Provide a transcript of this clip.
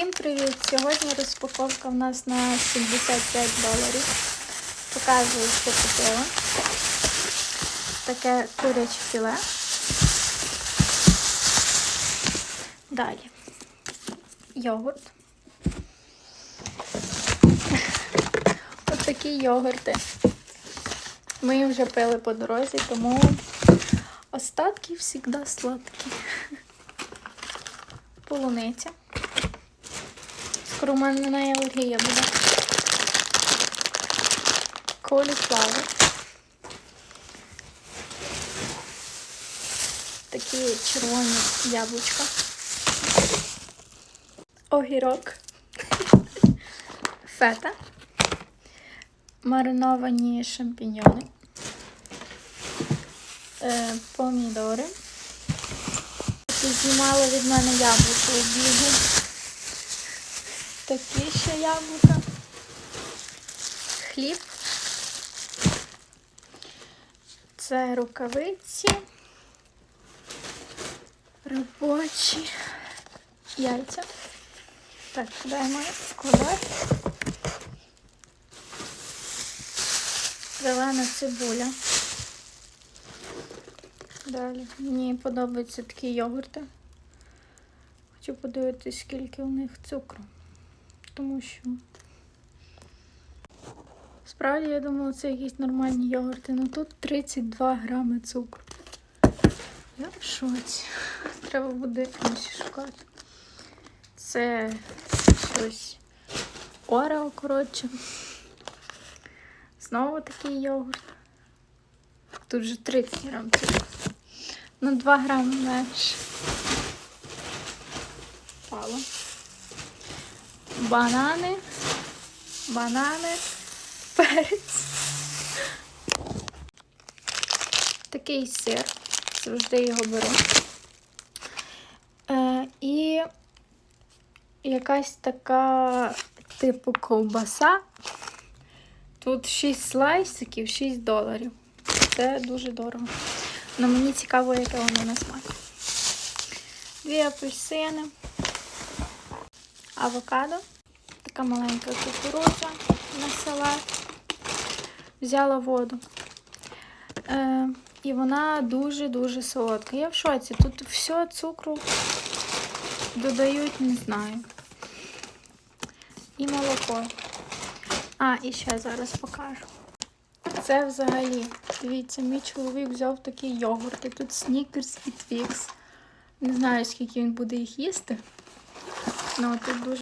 Всім привіт! Сьогодні розпаковка в нас на 75 доларів. Показую, що купила. Таке куряче філе. Далі. Йогурт. Ось такі йогурти. Ми вже пили по дорозі, тому остатки завжди сладкі. Полуниця. Скоро у мене на алергія буде. Коліфлавер. Такі червоні яблучка. Огірок. Фета. Мариновані шампіньйони. Е, помідори. Знімали від мене яблуко у бігу. Такі ще яблука. Хліб. Це рукавиці. Робочі. Яйця. Так, маю складати? Зелена цибуля. Далі. Мені подобаються такі йогурти. Хочу подивитися, скільки у них цукру. Тому що. Справді, я думала, це якісь нормальні йогурти, але тут 32 грами цукру. Я в шоці. Треба буде інші шукати. Це щось Орео, коротше. Знову такий йогурт. Тут же 30 грам цукру. На 2 грами менше. Пало. Банани. Банани. Перець. Такий сир. Завжди його беру. Е, і якась така типу ковбаса. Тут 6 слайсиків, 6 доларів. Це дуже дорого. Але мені цікаво, яке воно на смак. Дві апельсини, авокадо, така маленька кукурудза на салат. Взяла воду. Е, і вона дуже-дуже солодка. Я в шоці. Тут все цукру додають, не знаю. І молоко. А, і ще зараз покажу. Це взагалі, дивіться, мій чоловік взяв такі йогурти. Тут снікерс і твікс. Не знаю, скільки він буде їх їсти. Ну, тут дуже